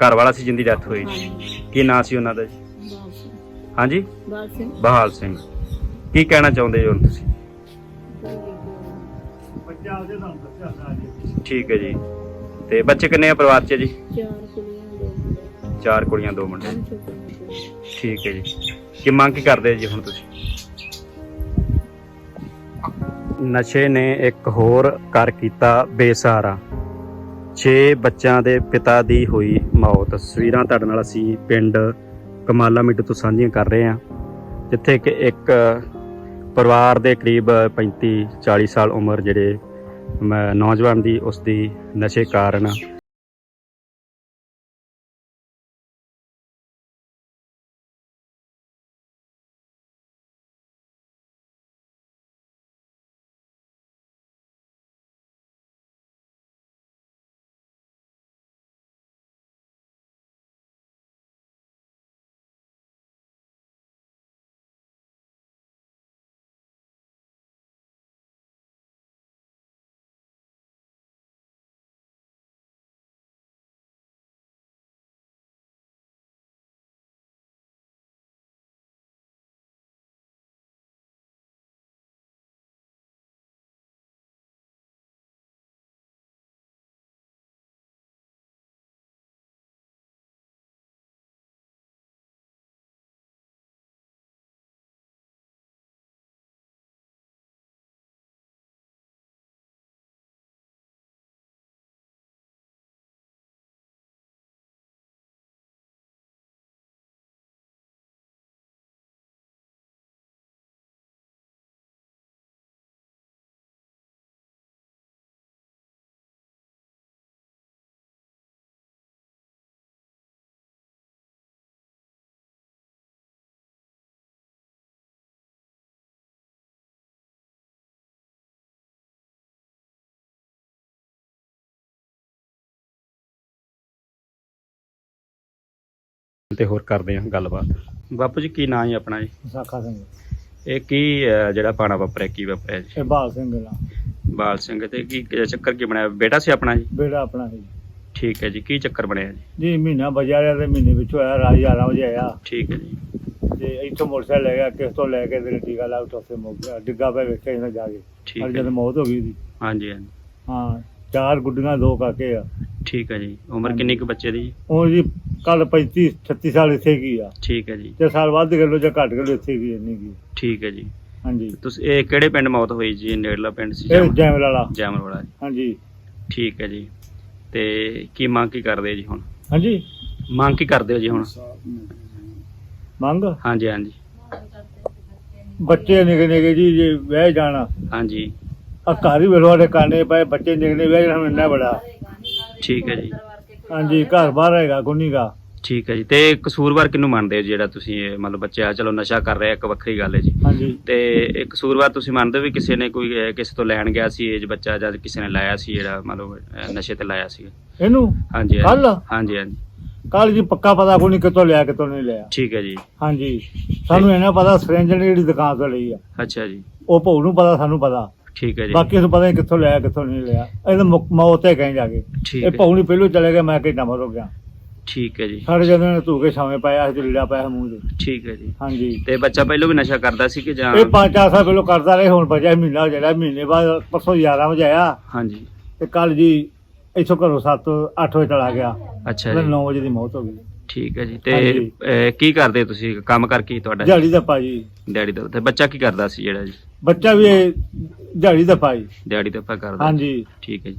ਘਰ ਵਾਲਾ ਸੀ ਜਿੰਦੀ ਡੈਥ ਹੋਈ ਜੀ। ਕੀ ਨਾਂ ਸੀ ਉਹਨਾਂ ਦਾ ਜੀ? ਹਾਂਜੀ? ਬਾਲ ਸਿੰਘ ਬਹਾਲ ਸਿੰਘ। ਕੀ ਕਹਿਣਾ ਚਾਹੁੰਦੇ ਹੋ ਹੁਣ ਤੁਸੀਂ? ਠੀਕ ਹੈ ਜੀ। ਤੇ ਬੱਚੇ ਕਿੰਨੇ ਆ ਪਰਿਵਾਰ 'ਚ ਜੀ? ਚਾਰ ਕੁੜੀਆਂ ਦੋ ਮੁੰਡੇ ਚਾਰ ਕੁੜੀਆਂ, ਦੋ ਮੁੰਡੇ। ਠੀਕ ਹੈ ਜੀ। ਕੀ ਮੰਗ ਕੀ ਕਰਦੇ ਜੀ ਹੁਣ ਤੁਸੀਂ? ਨਸ਼ੇ ਨੇ ਇੱਕ ਹੋਰ ਕਰ ਕੀਤਾ ਬੇਸਹਾਰਾ। 6 ਬੱਚਿਆਂ ਦੇ ਪਿਤਾ ਦੀ ਹੋਈ ਮੌਤ। ਤਸਵੀਰਾਂ ਤੁਹਾਡੇ ਨਾਲ ਅਸੀਂ ਪਿੰਡ ਕਮਾਲਾ ਮਿੱਟ ਤੋਂ ਸਾਂਝੀਆਂ ਕਰ ਰਹੇ ਹਾਂ, ਜਿੱਥੇ ਕਿ ਇੱਕ ਪਰਿਵਾਰ ਦੇ ਕਰੀਬ 35 40 ਸਾਲ ਉਮਰ ਜਿਹੜੇ ਨੌਜਵਾਨ ਦੀ ਉਸ ਦੀ ਨਸ਼ੇ ਕਾਰਨ ਤੇ ਹੋਰ ਕਰਦੇ ਹਾਂ ਗੱਲਬਾਤ। ਬਾਪੂ ਜੀ ਕੀ ਨਾਂ ਹੈ ਆਪਣਾ ਜੀ? ਸਾਖਾ ਸਿੰਘ। ਇਹ ਕੀ ਅਹ, ਜਿਹੜਾ ਪਾਣਾ ਵਾਪਰਿਆ ਕੀ ਵਾਪਰਿਆ ਜੀ? ਇਹ ਬਾਲ ਸਿੰਘ ਦਾ। ਬਾਲ ਸਿੰਘ ਤੇ ਕੀ ਕੀ ਚੱਕਰ ਕੀ ਬਣਿਆ? ਬੇਟਾ ਸੀ ਆਪਣਾ ਜੀ? ਬੇੜਾ ਆਪਣਾ ਸੀ ਠੀਕ ਹੈ ਜੀ ਕੀ ਚੱਕਰ ਬਣਿਆ ਜੀ? ਜੀ ਮਹੀਨਾ ਬਜਾ ਰਿਹਾ ਤੇ ਮਹੀਨੇ ਵਿੱਚ ਹੋਇਆ ਰਾਤ 11 ਵਜੇ ਆਇਆ। ਠੀਕ ਹੈ ਜੀ। ਤੇ ਇੱਥੋਂ ਮੋਟਰਸਾਈਕਲ ਲੈ ਗਿਆ ਕਿਸ ਤੋਂ ਲੈ ਕੇ ਤੇ ਟੀਕਾ ਲਾ ਉੱਥੇ ਉੱਥੇ ਮੁੱਕ ਗਿਆ। ਡਿੱਗਾ ਪਿਆ ਵੇਖਿਆ ਇਹਨਾਂ ਜਾ ਕੇ। ਠੀਕ ਪਰ ਹੈ ਜਦ ਜੀ। ਮੌਤ ਹੋ ਗਈ ਸੀ। ਹਾਂਜੀ ਹਾਂਜੀ। ਹਾਂ ਚਾਰ ਗੁੱਡੀਆਂ ਦੋ ਕਾਕੇ ਆ। ਠੀਕ ਹੈ ਜੀ। ਉਮਰ। ਕਿੰਨੀ ਕੁ ਬੱਚੇ ਦੀ ਜੀ? ਉਹ ਜੀ ਕੱਲ 35 36 ਸਾਲ ਇੱਥੇ ਕੀ ਆ? ਠੀਕ ਹੈ ਜੀ। ਤੇ ਸਾਲ ਵੱਧ ਗਏ ਲੋ ਜਾਂ ਘੱਟ ਗਏ ਇੱਥੇ ਕੀ ਇੰਨੀ ਕੀ ਠੀਕ ਹੈ ਜੀ। ਹਾਂਜੀ। ਤੁਸੀਂ ਇਹ ਕਿਹੜੇ ਪਿੰਡ ਮੌਤ ਹੋਈ ਜੀ? ਨੇੜਲਾ ਪਿੰਡ ਸੀ ਇਹ ਜੈਮਲ ਵਾਲਾ। ਜੈਮਲ ਵਾਲਾ ਜੀ। ਹਾਂਜੀ। ਠੀਕ ਹੈ ਜੀ। ਤੇ ਕੀ ਮੰਗ ਕੀ ਕਰਦੇ ਜੀ ਹੁਣ? ਹਾਂਜੀ। ਮੰਗ ਕੀ ਕਰਦੇ ਹੋ ਜੀ ਹੁਣ? ਮੰਗ? ਹਾਂਜੀ ਹਾਂਜੀ। ਬੱਚੇ ਨਿਕੇ ਨਿਕੇ ਜੀ ਜੇ ਵਿਆਹ ਜਾਣਾ। ਹਾਂਜੀ। ਆ ਘਰ ਹੀ ਵੇਲਵਾੜੇ ਕਾਨੇ ਪਏ ਬੱਚੇ ਨਿਕਲੇ ਵਿਆਹ ਜਾਣਾ ਇੰਨਾ ਬੜਾ। ਠੀਕ ਹੈ ਜੀ। ਹਾਂਜੀ ਘਰ ਬਾਹਰ ਹੈਗਾ ਗੁੰਨੀਗਾ ਠੀਕ ਹੈ ਜੀ। ਤੇ ਕਸੂਰਵਾਰ ਕਿਹਨੂੰ ਮੰਨਦੇ ਹੋ ਜਿਹੜਾ ਤੁਸੀਂ ਇਹ ਮਤਲਬ ਬੱਚਾ ਚਲੋ ਨਸ਼ਾ ਕਰ ਰਿਹਾ ਇੱਕ ਵੱਖਰੀ ਗੱਲ ਹੈ ਜੀ। ਹਾਂਜੀ। ਤੇ ਇਹ ਕਸੂਰਵਾਰ ਤੁਸੀਂ ਮੰਨਦੇ ਹੋ ਵੀ ਕਿਸੇ ਨੇ ਕੋਈ ਕਿਸੇ ਤੋਂ ਲੈਣ ਗਿਆ ਸੀ ਏਜ ਬੱਚਾ ਜਾਂ ਕਿਸੇ ਨੇ ਲਾਇਆ ਸੀ ਜਿਹੜਾ ਮਤਲਬ ਅਹ, ਨਸ਼ੇ ਤੇ ਲਾਇਆ ਸੀ? ਇਹਨੂੰ? ਹਾਂਜੀ ਹਾਂਜੀ। ਕੱਲ੍ਹ? ਹਾਂਜੀ ਹਾਂਜੀ। ਕੱਲ ਜੀ ਪੱਕਾ ਪਤਾ ਕੋਈ ਨਹੀਂ ਕਿੱਥੋਂ ਲਿਆ ਕਿੱਥੋਂ ਨਹੀਂ ਲਿਆ। ਠੀਕ ਹੈ ਜੀ। ਹਾਂਜੀ। ਸਾਨੂੰ ਇਹਨਾਂ ਪਤਾ ਸਰੰਜਣ ਜਿਹੜੀ ਦੁਕਾਨ ਤੋਂ ਲਈ ਆ। ਅੱਛਾ ਜੀ। ਉਹ ਭੌ ਨੂੰ ਪਤਾ ਸਾਨੂੰ ਪਤਾ। ਠੀਕ ਹੈ ਜੀ। ਬਾਕੀ ਸਾਨੂੰ ਪਤਾ ਨਹੀਂ ਕਿੱਥੋਂ ਲਿਆ ਕਿੱਥੋਂ ਨਹੀਂ ਲਿਆ। ਇਹਦਾ ਮੁੱਕ- ਮੌਤ ਤੇ ਕਹੀਂ ਜਾ ਕੇ। ਠੀਕ ਇਹ ਹੈ ਨਹੀਂ ਪਹਿਲੋਂ ਚਲੇ ਗਿਆ ਮੈਂ ਕਿੰਨਾ ਮਰ ਹੋ ਗਿਆ। ਠੀਕ ਹੈ ਜੀ। ਸਾਡੇ ਜਦੋਂ ਨੇ ਧੂ ਕੇ ਛਾਵੇਂ ਪਾਇਆ ਸੀ ਲੀੜਾ ਪਾਇਆ ਮੂੰਹ ਤੇ ਠੀਕ ਹੈ ਜੀ। ਹਾਂਜੀ। ਤੇ ਬੱਚਾ ਪਹਿਲਾਂ ਵੀ ਨਸ਼ਾ ਕਰਦਾ ਸੀ ਕਿ ਜਾਂ ਇਹ ਪੰਜ ਚਾਰ ਸਾਲ ਪਹਿਲੋਂ ਕਰਦਾ ਰਹੇ ਹੁਣ ਬਚਿਆ ਮਹੀਨਾ ਹੋ ਜਿਹੜਾ ਮਹੀਨੇ ਬਾਅਦ ਪਰਸੋਂ 11 ਵਜੇ ਆਇਆ। ਹਾਂਜੀ। ਤੇ ਕੱਲ ਜੀ ਇੱਥੋਂ ਘਰੋਂ 7 8 ਵਜੇ ਚਲਾ ਗਿਆ। ਅੱਛਾ ਤੇ ਜੀ। 9 ਵਜੇ ਦੀ ਮੌਤ ਹੋ ਗਈ। ਠੀਕ ਹੈ ਜੀ ਤੇ ਹਾਂਜੀ। ਅਹ, ਕੀ ਕਰਦੇ ਤੁਸੀਂ? ਕੰਮ ਕਰ ਕੀ ਤੁਹਾਡਾ? ਦਿਹਾੜੀ ਦਾ ਭਾਜੀ। ਦਿਹਾੜੀ ਦਾ ਤੇ ਬੱਚਾ ਕੀ ਕਰਦਾ ਸੀ ਜਿਹੜਾ ਜੀ? ਬੱਚਾ ਵੀ ਇਹ ਦਿਹਾੜੀ ਦਾ ਭਾਈ ਦਿਹਾੜੀ ਦਾ ਕਰਦਾ ਹਾਂਜੀ। ਠੀਕ ਹੈ ਜੀ।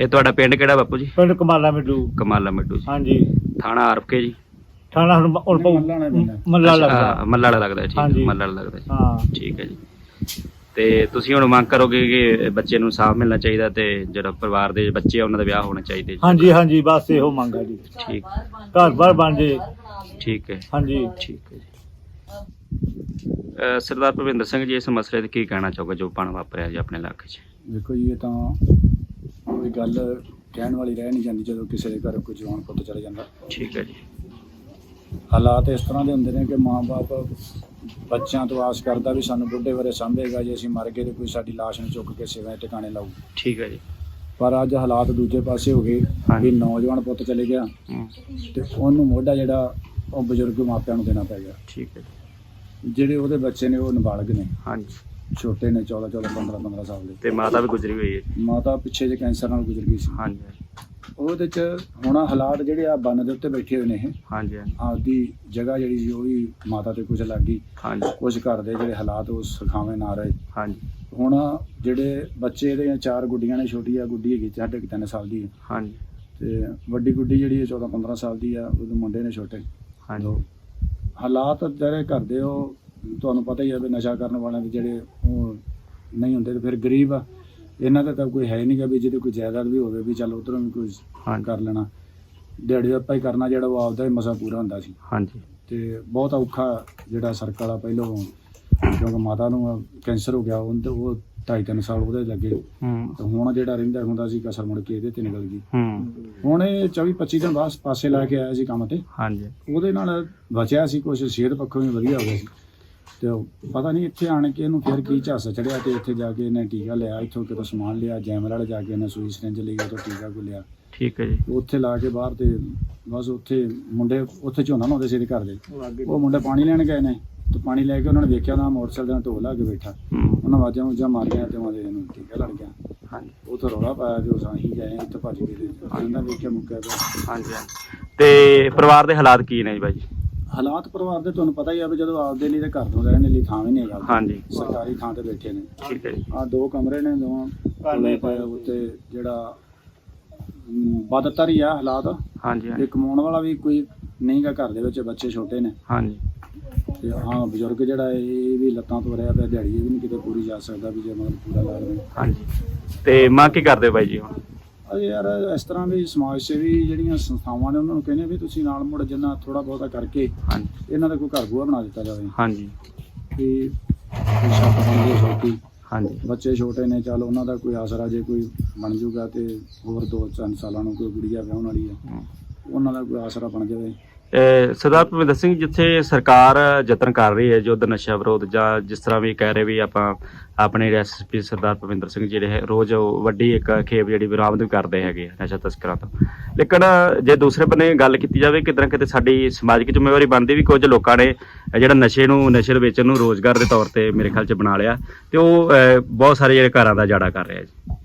ਇਹ ਤੁਹਾਡਾ ਪਿੰਡ ਕਿਹੜਾ ਬਾਪੂ ਜੀ? ਪਿੰਡ ਕਮਾਲਾ ਮਿੱਡੂ। ਕਮਾਲਾ ਮਿੱਟੂ ਜੀ। ਹਾਂਜੀ। ਥਾਣਾ ਆਰਪਕੇ ਜੀ। ਥਾਣਾ ਹੁਣ ਹੁਣ ਮੱਲਾ ਲੱਗਦਾ। ਹਾਂ, ਮੱਲਾ ਵਾਲਾ ਲੱਗਦਾ ਠੀਕ ਹੈ, ਹਾਂਜੀ। ਲੱਗਦਾ ਜੀ। ਹਾਂ। ਠੀਕ ਹੈ ਜੀ। ਤੇ ਤੁਸੀਂ ਹੁਣ ਮੰਗ ਕਰੋਗੇ ਕਿ ਬੱਚੇ ਨੂੰ ਸਾਫ਼ ਮਿਲਣਾ ਚਾਹੀਦਾ ਤੇ ਜਿਹੜਾ ਪਰਿਵਾਰ ਦੇ ਬੱਚੇ ਆ ਉਹਨਾਂ ਦਾ ਵਿਆਹ ਹੋਣਾ ਚਾਹੀਦਾ ਜੀ। ਹਾਂਜੀ ਹਾਂਜੀ ਬਸ ਇਹੋ ਮੰਗ ਆ ਜੀ। ਠੀਕ। ਘਰ ਬਾਰ ਬਣ ਜੇ। ਠੀਕ ਹੈ। ਹਾਂਜੀ। ਠੀਕ ਹੈ ਜੀ। ਅਹ ਸਰਦਾਰ ਭਵਿੰਦਰ ਸਿੰਘ ਜੀ ਇਸ ਮਸਲੇ ਤੇ ਕੀ ਕਹਿਣਾ ਚਾਹੋਗੇ ਜੋ ਪਾਣ ਵਾਪਰਿਆ ਜੀ ਆਪਣੇ ਇਲਾਕੇ 'ਚ? ਦੇਖੋ ਜੀ ਇਹ ਤਾਂ ਕੋਈ ਗੱਲ ਕਹਿਣ ਵਾਲੀ ਰਹਿ ਨਹੀਂ ਜਾਂਦੀ ਜਦੋਂ ਕਿਸੇ ਦੇ ਘਰ ਕੋਈ ਜਵਾਨ ਪੁੱਤ ਚਲੇ ਜਾਂਦਾ। ਠੀਕ ਹੈ ਜੀ। ਹਾਲਾਤ ਇਸ ਤਰ੍ਹਾਂ ਦੇ ਹੁੰਦੇ ਨੇ ਕਿ ਮਾਪੇ ਬੱਚਿਆਂ ਤੋਂ ਆਸ ਕਰਦਾ ਵੀ ਸਾਨੂੰ ਬੁੱਢੇ ਬਾਰੇ ਸਾਂਭੇਗਾ ਜੇ ਅਸੀਂ ਮਰ ਗਏ ਤੇ ਕੋਈ ਸਾਡੀ ਲਾਸ਼ ਨੂੰ ਚੁੱਕ ਕੇ ਸਿਵੇਂ ਟਿਕਾਣੇ ਲਾਊ। ਠੀਕ ਹੈ ਜੀ। ਪਰ ਅੱਜ ਹਾਲਾਤ ਦੂਜੇ ਪਾਸੇ ਹੋ ਗਏ। ਵੀ ਨੌਜਵਾਨ ਪੁੱਤ ਚਲੇ ਗਿਆ ਤੇ ਉਹਨੂੰ ਮੋਢਾ ਜਿਹੜਾ ਉਹ ਬਜ਼ੁਰਗ ਮਾਪਿਆਂ ਨੂੰ ਦੇਣਾ ਪੈ ਗਿਆ। ਠੀਕ ਹੈ। ਜਿਹੜੇ ਉਹਦੇ ਬੱਚੇ ਨੇ ਉਹ ਨਾਬਾਲਗ ਨੇ। ਹਾਂਜੀ। ਛੋਟੇ ਨੇ 14 14 15 15 ਸਾਲ ਦੇ। ਤੇ ਮਾਤਾ ਵੀ ਗੁਜ਼ਰੀ ਹੋਈ ਹੈ। ਮਾਤਾ ਪਿੱਛੇ ਜੇ ਕੈਂਸਰ ਨਾਲ ਗੁਜ਼ਰ ਗਈ ਸੀ। ਹਾਂਜੀ। ਉਹਦੇ ਚ ਹੁਣ ਹਾਲਾਤ ਜਿਹੜੇ ਆ ਬੰਨ ਦੇ ਉੱਤੇ ਬੈਠੇ ਹੋਏ ਨੇ ਇਹ। ਹਾਂਜੀ ਹਾਂਜੀ, ਆਪਦੀ ਜਗ੍ਹਾ ਜਿਹੜੀ ਉਹ ਵੀ ਮਾਤਾ ਤੇ ਕੁਝ ਲੱਗ ਗਈ। ਹਾਂਜੀ। ਕੁਝ ਘਰ ਦੇ ਜਿਹੜੇ ਹਾਲਾਤ ਉਹ ਸੁਖਾਵੇਂ ਨਾ ਰਹੇ। ਹਾਂਜੀ। ਹੁਣ ਜਿਹੜੇ ਬੱਚੇ ਇਹਦੀਆਂ ਚਾਰ ਗੁੱਡੀਆਂ ਨੇ ਛੋਟੀ ਆ ਗੁੱਡੀ ਹੈਗੀ ਕੁ ਤਿੰਨ ਸਾਲ ਦੀ ਹੈ ਹਾਂਜੀ। ਤੇ ਵੱਡੀ ਗੁੱਡੀ ਜਿਹੜੀ 14 15 ਸਾਲ ਦੀ ਆ ਉਹਦੇ ਮੁੰਡੇ ਨੇ ਛੋਟੇ। ਹਾਂਜੀ। ਹਾਲਾਤ ਜਿਹੜੇ ਘਰ ਦੇ ਉਹ ਤੁਹਾਨੂੰ ਪਤਾ ਹੀ ਹੈ ਵੀ ਨਸ਼ਾ ਕਰਨ ਵਾਲਿਆਂ ਦੇ ਜਿਹੜੇ ਉਹ ਨਹੀਂ ਹੁੰਦੇ ਤੇ ਫਿਰ ਗਰੀਬ ਆ। ਇਹਨਾਂ ਦਾ ਤਾਂ ਕੋਈ ਹੈ ਨਹੀਂਗਾ ਵੀ ਜਿਹਦੇ ਕੋਈ ਜਾਇਦਾਦ ਵੀ ਹੋਵੇ ਵੀ ਚੱਲ ਉਧਰੋਂ ਵੀ ਕੋਈ ਹਾਂਜੀ। ਕਰ ਲੈਣਾ। ਦਿਹਾੜੀ ਆਪਾਂ ਹੀ ਕਰਨਾ ਜਿਹੜਾ ਉਹ ਆਪਦਾ ਹੀ ਮਸਾ ਪੂਰਾ ਹੁੰਦਾ ਸੀ। ਹਾਂਜੀ। ਤੇ ਬਹੁਤ ਔਖਾ ਜਿਹੜਾ ਸਰਕਲ ਵਾਲਾ ਪਹਿਲੋਂ ਕਿਉਂਕਿ ਮਾਤਾ ਨੂੰ ਕੈਂਸਰ ਹੋ ਗਿਆ ਉਹਨ ਤੇ ਉਹ ਢਾਈ ਤਿੰਨ ਸਾਲ ਉਹਦੇ ਲੱਗੇ। ਹੂੰ। ਤੇ ਹੁਣ ਜਿਹੜਾ ਰਹਿੰਦਾ ਹੁੰਦਾ ਸੀ ਕਸਰ ਮੁੜ ਕੇ ਇਹਦੇ ਤੇ ਨਿਕਲ ਗਈ। ਹੂੰ। ਹੁਣ ਇਹ 24 25 ਦਿਨ ਬਾਅਦ ਪਾਸੇ ਲਾ ਕੇ ਆਇਆ ਸੀ ਕੰਮ ਤੇ। ਹਾਂਜੀ। ਉਹਦੇ ਨਾਲ ਬਚਿਆ ਸੀ ਕੁਝ ਸਿਹਤ ਪੱਖੋਂ ਵੀ ਵਧੀਆ ਹੋ ਗਿਆ ਸੀ। ਤੇ ਉਹ ਪਤਾ ਨਹੀਂ ਇੱਥੇ ਆਣ ਕੇ ਇਹਨੂੰ ਫਿਰ ਕੀ ਝੱਸ ਚੜਿਆ ਤੇ ਇੱਥੇ ਜਾ ਕੇ ਇਹਨੇ ਟੀਕਾ ਲਿਆ ਇੱਥੋਂ ਕਿਤੋਂ ਸਮਾਨ ਲਿਆ ਜੈਮਰ ਵਾਲੇ ਜਾ ਕੇ ਇਹਨੇ ਸੂਈ ਸਿਰੰਜ ਲਈ ਤੋਂ ਟੀਕਾ ਕੋ ਲਿਆ। ਠੀਕ ਹੈ ਜੀ। ਉੱਥੇ ਲਾ ਕੇ ਬਾਹਰ ਤੇ ਬਸ ਉੱਥੇ ਮੁੰਡੇ ਉੱਥੇ ਝੋਨਾ ਲਾਉਂਦੇ ਸੀ ਇਹਦੇ ਘਰ ਦੇ। ਉਹ ਮੁੰਡੇ ਪਾਣੀ ਲੈਣ ਗਏ ਨੇ ਤੇ ਪਾਣੀ ਲੈ ਕੇ ਉਹਨਾਂ ਨੇ ਵੇਖਿਆ ਨਾ ਮੋਟਰਸਾਈਕਲ ਨਾਲ ਢੋ ਲਾ ਕੇ ਬੈਠਾ। ਉਹਨਾਂ ਵਾਜਾਂ ਉਜਾਂ ਮਾਰੀਆਂ ਤੇ ਉਹਦੇ ਇਹਨੂੰ ਟੀਕਾ ਲੜ ਗਿਆ। ਹਾਂਜੀ। ਉੱਥੇ ਰੌਲਾ ਪਾਇਆ ਜੋ ਸਾਹੀ ਗਏ ਇੱਥੇ ਭੱਜ ਗਏ ਤੇ ਇਹਨਾਂ ਵੇਖਿਆ ਮੁੱਕਿਆ ਹਾਂਜੀ ਹਾਂਜੀ। ਤੇ ਪਰਿਵਾਰ ਦੇ ਹਾਲਾਤ ਕੀ ਨੇ ਜੀ ਬਾਈ ਜੀ? ਹਾਲਾਤ ਪਰਿਵਾਰ ਦੇ ਤੁਹਾਨੂੰ ਪਤਾ ਹੀ ਆ ਵੀ ਜਦੋਂ ਆਪਦੇ ਲਈ ਤੇ ਘਰ ਤੋਂ ਰਹਿਣ ਲਈ ਥਾਂ ਵੀ ਨਹੀਂ ਹੈਗਾ। ਹਾਂਜੀ। ਸਰਕਾਰੀ ਥਾਂ ਤੇ ਬੈਠੇ ਨੇ। ਠੀਕ ਹੈ ਜੀ। ਆ ਦੋ ਕਮਰੇ ਨੇ ਦੋਵਾਂ ਕੋਲੇ ਪਏ ਉੱਤੇ ਜਿਹੜਾ ਬਦਤਰ ਹੀ ਆ ਹਾਲਾਤ। ਹਾਂਜੀ ਤੇ ਕਮਾਉਣ ਵਾਲਾ ਵੀ ਕੋਈ ਨਹੀਂਗਾ ਘਰ ਦੇ ਵਿੱਚ ਬੱਚੇ ਛੋਟੇ ਨੇ। ਹਾਂਜੀ। ਤੇ ਹਾਂ ਬਜ਼ੁਰਗ ਜਿਹੜਾ ਇਹ ਵੀ ਲੱਤਾਂ ਤੋਂ ਰਿਹਾ ਪਿਆ ਦਿਹਾੜੀ ਇਹ ਵੀ ਨਹੀਂ ਕਿਤੇ ਪੂਰੀ ਜਾ ਸਕਦਾ ਵੀ ਜੇ ਮਤਲਬ ਪੂਰਾ ਲਾ ਲਵੇ। ਹਾਂਜੀ। ਤੇ ਮਾਂ ਕੀ ਕਰਦੇ ਬਾਈ ਜੀ ਹੁਣ? ਯਾਰ ਇਸ ਤਰ੍ਹਾਂ ਵੀ ਸਮਾਜ ਸੇਵੀ ਜਿਹੜੀਆਂ ਸੰਸਥਾਵਾਂ ਨੇ ਉਹਨਾਂ ਨੂੰ ਕਹਿੰਦੇ ਵੀ ਤੁਸੀਂ ਨਾਲ ਮੁੜ ਜਿੰਨਾ ਥੋੜਾ ਬਹੁਤਾ ਕਰਕੇ ਹਾਂਜੀ। ਇਹਨਾਂ ਦਾ ਕੋਈ ਘਰ ਗੂਆ ਬਣਾ ਦਿੱਤਾ ਜਾਵੇ। ਹਾਂਜੀ। ਛੱਤ ਜੇ ਛੋਟੀ ਹਾਂਜੀ। ਬੱਚੇ ਛੋਟੇ ਨੇ ਚੱਲ ਉਹਨਾਂ ਦਾ ਕੋਈ ਆਸਰਾ ਜੇ ਕੋਈ ਬਣ ਜੂਗਾ ਤੇ ਹੋਰ 2-3 ਸਾਲਾਂ ਨੂੰ ਕੋਈ ਗੁੜੀਆ ਵਿਆਹਣ ਵਾਲੀ ਹੈ। ਉਹਨਾਂ ਦਾ ਕੋਈ ਆਸਰਾ ਬਣ ਜਾਵੇ। ਸਰਦਾਰ ਭਵਿੰਦਰ ਸਿੰਘ ਜਿੱਥੇ ਸਰਕਾਰ ਯਤਨ ਕਰ ਰਹੀ ਹੈ ਯੁੱਧ ਨਸ਼ਾ ਵਿਰੋਧ ਜਾਂ ਜਿਸ ਤਰ੍ਹਾਂ ਵੀ ਕਹਿ ਰਹੇ ਵੀ ਆਪਾਂ ਆਪਣੇ ਐਸਪੀ ਸਰਦਾਰ ਭਵਿੰਦਰ ਸਿੰਘ ਜਿਹੜੇ ਹੈ, ਰੋਜ਼ ਵੱਡੀ ਇੱਕ ਖੇਪ ਜਿਹੜੀ ਬਰਾਮਦ ਵੀ ਕਰਦੇ ਹੈਗੇ ਆ ਨਸ਼ਾ ਤਸਕਰਾਂ ਤੋਂ। ਲੇਕਿਨ ਜੇ ਦੂਸਰੇ ਬੰਨੇ ਗੱਲ ਕੀਤੀ ਜਾਵੇ ਕਿਤੇ ਨਾ ਕਿਤੇ ਸਾਡੀ ਸਮਾਜਿਕ ਜ਼ਿੰਮੇਵਾਰੀ ਬਣਦੀ ਵੀ ਕੁਝ ਲੋਕਾਂ ਨੇ ਜਿਹੜਾ ਨਸ਼ੇ ਨੂੰ, ਨਸ਼ੇ ਦੇ ਵੇਚਣ ਨੂੰ ਰੋਜ਼ਗਾਰ ਦੇ ਤੌਰ ਤੇ ਮੇਰੇ ਖਿਆਲ 'ਚ ਬਣਾ ਲਿਆ, ਤੇ ਉਹ ਬਹੁਤ ਸਾਰੇ ਜਿਹੜੇ ਘਰਾਂ ਦਾ ਜਾੜਾ ਕਰ ਰਿਹਾ ਜੀ।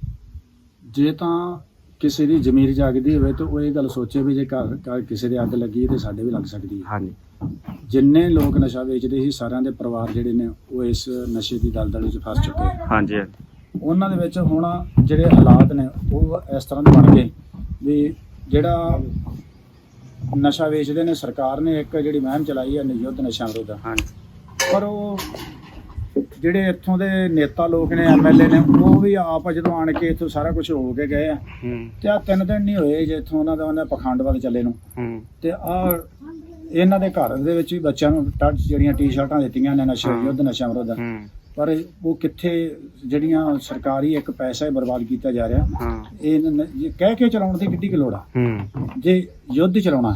ਜੇ ਤਾਂ ਕਿਸੇ ਦੀ ਜ਼ਮੀਰ ਜਾਗਦੀ ਹੋਵੇ ਤਾਂ ਉਹ ਇਹ ਗੱਲ ਸੋਚੇ ਵੀ ਜੇ ਘਰ ਘਰ ਕਿਸੇ ਦੇ ਅੱਗ ਲੱਗੀ ਹੈ ਤੇ ਸਾਡੇ ਵੀ ਲੱਗ ਸਕਦੀ ਹੈ। ਹਾਂਜੀ। ਜਿੰਨੇ ਲੋਕ ਨਸ਼ਾ ਵੇਚਦੇ ਸੀ ਸਾਰਿਆਂ ਦੇ ਪਰਿਵਾਰ ਜਿਹੜੇ ਨੇ ਉਹ ਇਸ ਨਸ਼ੇ ਦੀ ਦਲਦਲ ਵਿੱਚ ਫਸ ਚੁੱਕੇ। ਹਾਂਜੀ। ਉਹਨਾਂ ਦੇ ਵਿੱਚ ਹੁਣ ਜਿਹੜੇ ਹਾਲਾਤ ਨੇ ਉਹ ਇਸ ਤਰ੍ਹਾਂ ਦੇ ਬਣ ਗਏ ਵੀ ਜਿਹੜਾ ਨਸ਼ਾ ਵੇਚਦੇ ਨੇ ਸਰਕਾਰ ਨੇ ਇੱਕ ਜਿਹੜੀ ਮੁਹਿੰਮ ਚਲਾਈ ਹੈ ਨਿਯੁੱਧ ਨਸ਼ਾ ਵਿਰੋਧ। ਹਾਂਜੀ। ਪਰ ਉਹ ਜਿਹੜੇ ਇੱਥੋਂ ਦੇ ਨੇਤਾ ਲੋਕ ਨੇ ਐਮਐਲਏ ਨੇ ਉਹ ਵੀ ਆਪ ਜਦੋਂ ਆਣ ਕੇ ਇੱਥੋਂ ਸਾਰਾ ਕੁਝ ਹੋ ਕੇ ਗਏ ਆ। ਤੇ ਆ ਤਿੰਨ ਦਿਨ ਨਹੀਂ ਹੋਏ ਜਿੱਥੋਂ ਉਹਨਾਂ ਦਾ ਉਹਨਾਂ ਪਖੰਡ ਵੱਲ ਚੱਲੇ ਨੂੰ। ਤੇ ਆ ਇਹਨਾਂ ਦੇ ਘਰ ਦੇ ਵਿੱਚ ਵੀ ਬੱਚਿਆਂ ਨੂੰ ਟੱਚ ਜਿਹੜੀਆਂ ਟੀ-ਸ਼ਰਟਾਂ ਦਿੱਤੀਆਂ ਨੇ ਨਸ਼ਾ। ਯੁੱਧ ਨਸ਼ਾ ਵਿਰੋਧ। ਪਰ ਉਹ ਕਿੱਥੇ ਜਿਹੜੀਆਂ ਸਰਕਾਰੀ ਇੱਕ ਪੈਸਾ ਹੀ ਬਰਬਾਦ ਕੀਤਾ ਜਾ ਰਿਹਾ ਇਹ ਕਹਿ ਕੇ ਚਲਾਉਣ ਦੀ ਕਿੱਡੀ ਕੁ ਲੋੜ ਆ। ਜੇ ਯੁੱਧ ਚਲਾਉਣਾ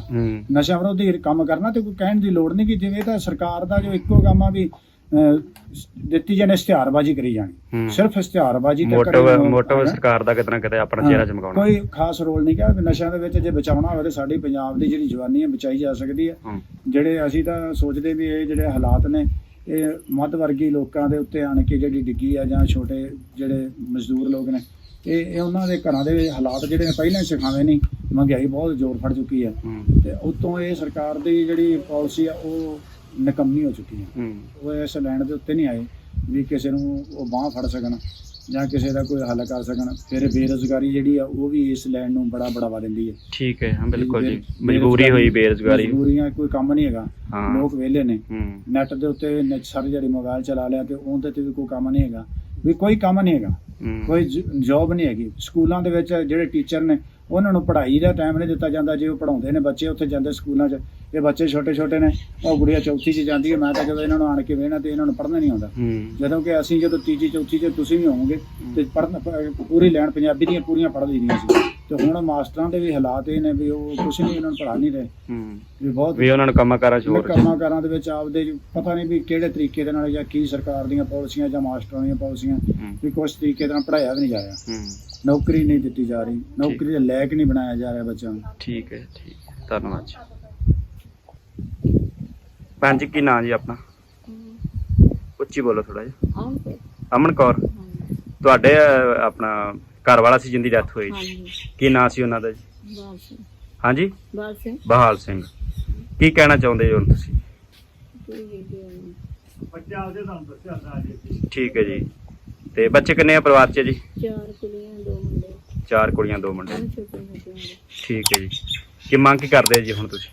ਨਸ਼ਾ ਵਿਰੋਧੀ ਕੰਮ ਕਰਨਾ ਤੇ ਕੋਈ ਕਹਿਣ ਦੀ ਲੋੜ ਨਹੀਂ ਕਿ ਜਿਵੇਂ ਤਾਂ ਸਰਕਾਰ ਦਾ ਜੋ ਇੱਕੋ ਕੰਮ ਆ ਵੀ ਦਿੱਤੀ ਜਾਣੇ ਇਸ਼ਤਿਹਾਰਬਾਜ਼ੀ ਕਰੀ ਜਾਣੀ। ਸਿਰਫ ਇਸ਼ਤਿਹਾਰਬਾਜ਼ੀ ਤੇ ਮੋਟਿਵ ਮੋਟਿਵ। ਸਰਕਾਰ ਦਾ ਕਿਤੇ ਨਾ ਕਿਤੇ ਆਪਣਾ ਚਿਹਰਾ ਚਮਕਾਉਣਾ। ਕੋਈ ਖਾਸ ਰੋਲ ਨਹੀਂ ਕਿਹਾ ਵੀ ਨਸ਼ਿਆਂ ਦੇ ਵਿੱਚ ਜੇ ਬਚਾਉਣਾ ਹੋਵੇ ਤਾਂ ਸਾਡੀ ਪੰਜਾਬ ਦੀ ਜਿਹੜੀ ਜਵਾਨੀ ਹੈ ਬਚਾਈ ਜਾ ਸਕਦੀ ਹੈ। ਜਿਹੜੇ ਅਸੀਂ ਤਾਂ ਸੋਚਦੇ ਵੀ ਇਹ ਜਿਹੜੇ ਹਾਲਾਤ ਨੇ ਇਹ ਮੱਧ ਵਰਗੀ ਲੋਕਾਂ ਦੇ ਉੱਤੇ ਆਣ ਕੇ ਜਿਹੜੀ ਡਿੱਗੀ ਆ ਜਾਂ ਛੋਟੇ ਜਿਹੜੇ ਮਜ਼ਦੂਰ ਲੋਕ ਨੇ ਇਹ ਇਹ ਉਹਨਾਂ ਦੇ ਘਰਾਂ ਦੇ ਹਾਲਾਤ ਜਿਹੜੇ ਨੇ ਪਹਿਲਾਂ ਹੀ ਸਿਖਾਵੇਂ ਨਹੀਂ ਮਹਿੰਗਾਈ ਬਹੁਤ ਜ਼ੋਰ ਫੜ ਚੁੱਕੀ ਹੂੰ। ਤੇ ਉਤੋਂ ਇਹ ਸਰਕਾਰ ਦੀ ਜਿਹੜੀ ਪਾਲਿਸੀ ਆ ਉਹ ਨਿਕੰਮੀ ਹੋ ਚੁੱਕੀ ਹੈ। ਹੂੰ। ਉਹ ਇਸ ਲੈਣ ਦੇ ਉੱਤੇ ਨਹੀਂ ਆਏ ਵੀ ਕਿਸੇ ਨੂੰ ਉਹ ਬਾਹ ਫੜ ਸਕਣ ਜਾਂ ਕਿਸੇ ਦਾ ਕੋਈ ਹੱਲ ਕਰ ਸਕਣ। ਫਿਰ ਬੇਰੁਜ਼ਗਾਰੀ ਜਿਹੜੀ ਆ ਉਹ ਵੀ ਇਸ ਲੈਣ ਨੂੰ ਬੜਾ ਬੜਾਵਾ ਦਿੰਦੀ ਹੈ। ਠੀਕ ਹੈ ਹਾਂ ਬਿਲਕੁਲ ਜੀ। ਮਜਬੂਰੀ ਹੋਈ ਬੇਰੁਜ਼ਗਾਰੀ। ਮਜਬੂਰੀਆਂ ਕੋਈ ਕੰਮ ਨਹੀਂ ਹੈਗਾ। ਲੋਕ ਵਿਹਲੇ ਨੇ। ਨੈਟ ਦੇ ਉੱਤੇ ਸਾਰੀ ਜਿਹੜੀ ਮੋਬਾਈਲ ਚਲਾ ਲਿਆ ਤੇ ਉਹਦੇ ਤੇ ਵੀ ਕੋਈ ਕੰਮ ਨਹੀਂ ਹੈਗਾ। ਵੀ ਕੋਈ ਕੰਮ ਨਹੀਂ ਹੈਗਾ। ਕੋਈ ਜੌਬ ਨਹੀਂ ਹੈਗੀ। ਸਕੂਲਾਂ ਦੇ ਵਿੱਚ ਜਿਹੜੇ ਟੀਚਰ ਨੇ ਉਹਨਾਂ ਨੂੰ ਪੜ੍ਹਾਈ ਦਾ ਟਾਈਮ ਨਹੀਂ ਦਿੱਤਾ ਜਾਂਦਾ ਜੇ ਉਹ ਪੜਾਉਂਦੇ ਨੇ ਬੱਚੇ ਉੱਥੇ ਜਾਂਦੇ ਸਕੂਲਾਂ 'ਚ ਇਹ ਬੱਚੇ ਛੋਟੇ ਛੋਟੇ ਨੇ ਉਹ ਗੁੜੀਆ ਚੌਥੀ 'ਚ ਜਾਂਦੀ ਹੈ ਮੈਂ ਤਾਂ ਜਦੋਂ ਇਹਨਾਂ ਨੂੰ ਆਣ ਕੇ ਵੇਹਣਾ ਤੇ ਇਹਨਾਂ ਨੂੰ ਪੜ੍ਹਨਾ ਨਹੀਂ ਆਉਂਦਾ। ਜਦੋਂ ਕਿ ਅਸੀਂ ਜਦੋਂ ਤੀਜੀ ਚੌਥੀ 'ਚ ਤੁਸੀਂ ਵੀ ਹੋਵੋਗੇ ਤੇ ਪੜ੍ਹਨ ਪੂਰੀ ਲੈਣ ਪੰਜਾਬੀ ਦੀਆਂ ਪੂਰੀਆਂ ਪੜ੍ਹ ਲਈਆਂ ਸੀ। ਤੇ ਹੁਣ ਮਾਸਟਰਾਂ ਦੇ ਵੀ ਹਾਲਾਤ ਇਹ ਨੇ ਵੀ ਉਹ ਕੁਛ ਨਹੀਂ ਉਹਨਾਂ ਨੂੰ ਪੜ੍ਹਾ ਨਹੀਂ ਰਹੇ। ਹੂੰ। ਵੀ ਬਹੁਤ ਵੀ ਉਹਨਾਂ ਨੂੰ ਕੰਮਾਂ ਕਾਰਾਂ ਚ ਹੋਰ ਕੰਮਾਂ ਕਾਰਾਂ ਦੇ ਵਿੱਚ ਆਪਦੇ ਜੋ ਪਤਾ ਨਹੀਂ ਵੀ ਕਿਹੜੇ ਤਰੀਕੇ ਦੇ ਨਾਲ ਜਾਂ ਕੀ ਸਰਕਾਰ ਦੀਆਂ ਪਾਲਿਸੀਆਂ ਜਾਂ ਮਾਸਟਰਾਂ ਦੀਆਂ ਪਾਲਿਸੀਆਂ ਵੀ ਕੁਛ ਤਰੀਕੇ ਦੇ ਨਾਲ ਪੜਾਇਆ ਵੀ ਨਹੀਂ ਜਾ ਰਿਹਾ। ਹੂੰ। ਨੌਕਰੀ ਨਹੀਂ ਦਿੱਤੀ ਜਾ ਰਹੀ ਨੌਕਰੀ ਦੇ ਲਾਇਕ ਨਹੀਂ ਬਣਾਇਆ ਜਾ ਰਿਹਾ ਬੱਚਿਆਂ ਨੂੰ। ਠੀਕ ਹੈ ਠੀਕ ਧੰਨਵਾਦ ਜੀ। ਭੈਣ ਜੀ ਕੀ ਨਾਂ ਜੀ ਆਪਣਾ? ਉੱਚੀ ਬੋਲੋ ਥੋੜਾ ਜਿਹਾ। ਅਮਨ ਕੌਰ। ਤੁਹਾਡੇ ਆਪਣਾ ਘਰ ਵਾਲਾ ਸੀ ਜਿੰਦੀ ਡੈਥ ਹੋਈ ਹਾਂਜੀ। ਕੀ ਨਾਂ ਸੀ ਉਹਨਾਂ ਦਾ ਜੀ? ਬਾਲ ਸਿੰਘ। ਹਾਂਜੀ? ਬਾਲ ਸਿੰਘ। ਬਹਾਲ ਸਿੰਘ। ਕੀ ਕਹਿਣਾ ਚਾਹੁੰਦੇ ਜੀ ਹੁਣ ਤੁਸੀਂ? ਕੋਈ ਜੀ ਠੀਕ ਹੈ ਜੀ। ਤੇ ਬੱਚੇ ਕਿੰਨੇ ਆ ਪਰਿਵਾਰ 'ਚ ਜੀ? ਚਾਰ ਕੁੜੀਆਂ ਦੋ ਮੁੰਡੇ। ਚਾਰ ਕੁੜੀਆਂ ਦੋ ਮੁੰਡੇ। ਦੋਵੇਂ ਛੋਟੇ ਛੋਟੇ ਹੁੰਦੇ ਠੀਕ ਹੈ ਜੀ। ਕੀ ਮੰਗ ਕੀ ਕਰਦੇ ਜੀ ਹੁਣ ਤੁਸੀਂ?